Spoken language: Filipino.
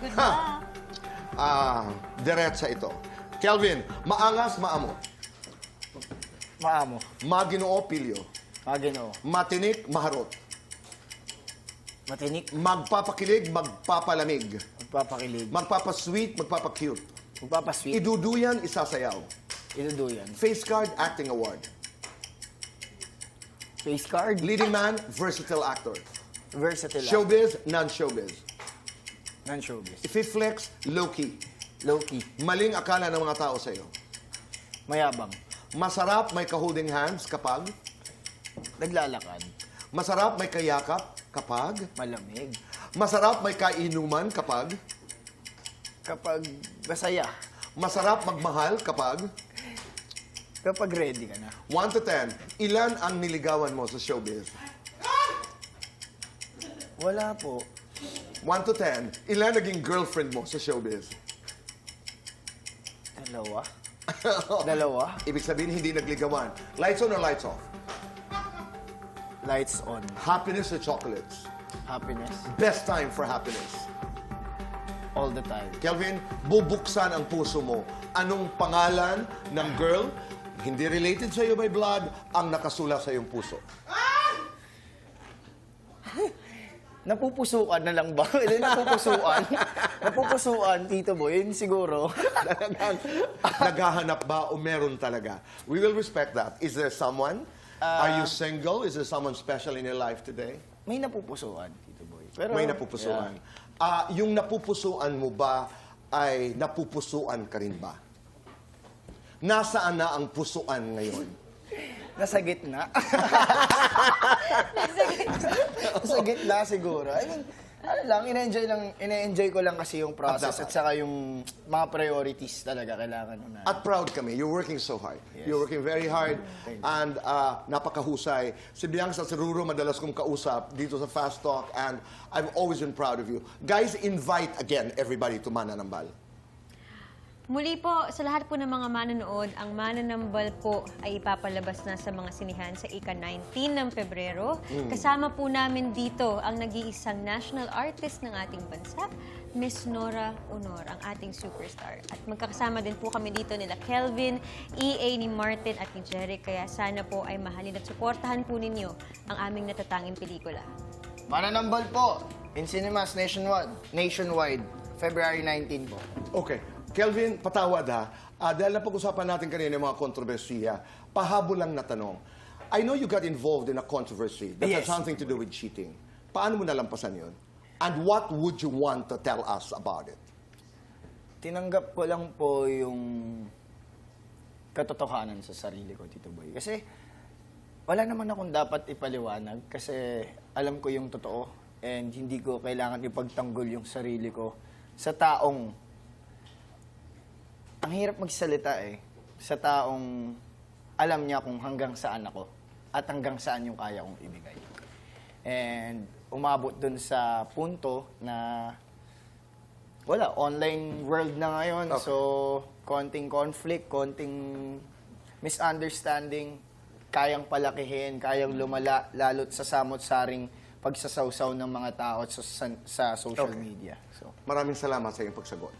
Good Ha! luck. Ah, diretsa ito. Kelvin, maangas, maamo. Maamo. Maginoo, pilyo. Maginoo. Matinik, maharot. Matinik. Magpapakilig, magpapalamig. Magpapakilig. Magpapasweet, magpapacute. Magpapasweet. Iduduyan, isasayaw. Iduduyan. Face card, acting award. Face card. Leading man, versatile actor. Versatile. Showbiz, non-showbiz. Non-showbiz. Fiflex, low-key. Low-key. Maling akala ng mga tao sa'yo. Mayabang. Masarap, may ka-holding hands kapag. Naglalakad. Masarap, may kayakap kapag. Malamig. Masarap, may kainuman kapag. Kapag masaya. Masarap magmahal kapag. Kapag ready ka na. 1 to 10, ilan ang niligawan mo sa showbiz? Wala po. 1 to 10, ilan naging girlfriend mo sa showbiz? Dalawa. Dalawa. Ibig sabihin, hindi nagligawan. Lights on or lights off? Lights on. Happiness or chocolates? Happiness. Best time for happiness. All the time. Kelvin, bubuksan ang puso mo. Anong pangalan ng girl, hindi related sa iyo by blood, ang nakasula sa iyong puso? Napupusuan na lang ba? Hindi, napupusuan. napupusuan, Tito Boy. Yun siguro. Talagang naghahanap ba o meron talaga? We will respect that. Is there someone? Are you single? Is there someone special in your life today? May napupusuan, Tito Boy. Pero, May napupusuan. Ah, yung napupusuan mo ba ay napupusuan ka rin ba? Nasaan na ang pusuan ngayon? Yeah. Nasa gitna. Nasa gitna siguro. I mean, ano lang, ina-enjoy lang, ina-enjoy ko lang kasi yung process dapat. at saka yung mga priorities talaga kailangan na. At proud kami. You're working so hard. You're working very hard. And ah, napakahusay. Si Bianca Ceruro, madalas kong kausap dito sa Fast Talk. And I've always been proud of you. Guys, invite again everybody to Mananambal. Muli po, sa lahat po ng mga manonood, ang Mananambal po ay ipapalabas na sa mga sinihan sa ika-19 ng Pebrero. Kasama po namin dito ang nag-iisang national artist ng ating bansa, Miss Nora Honor, ang ating superstar. At magkakasama din po kami dito nila Kelvin, EA ni Martin at ni Jeric. Kaya sana po ay mahalin at suportahan po ninyo ang aming natatanging pelikula. Mananambal po in cinemas nationwide, nationwide February 19 po. Okay. Kelvin, patawad ha. Ah, dahil napag-usapan natin kanina yung mga kontrobersiya, pahabol lang na tanong. I know you got involved in a controversy that has Yes. something to do with cheating. Paano mo nalampasan yun? And what would you want to tell us about it? Tinanggap ko lang po yung katotohanan sa sarili ko, Tito Boy. Kasi wala naman akong dapat ipaliwanag kasi alam ko yung totoo and hindi ko kailangan ipagtanggol yung sarili ko sa taong ang hirap magsalita eh sa taong alam niya kung hanggang saan ako at hanggang saan yung kaya kong ibigay. And umabot dun sa punto na wala, online world na ngayon. Okay. So, konting conflict, konting misunderstanding, kayang palakihin, kayang lumala, lalo't sa samot-saring pagsasawsaw ng mga tao sa, sa, sa social Okay. media. So, Maraming salamat sa iyong pagsagot.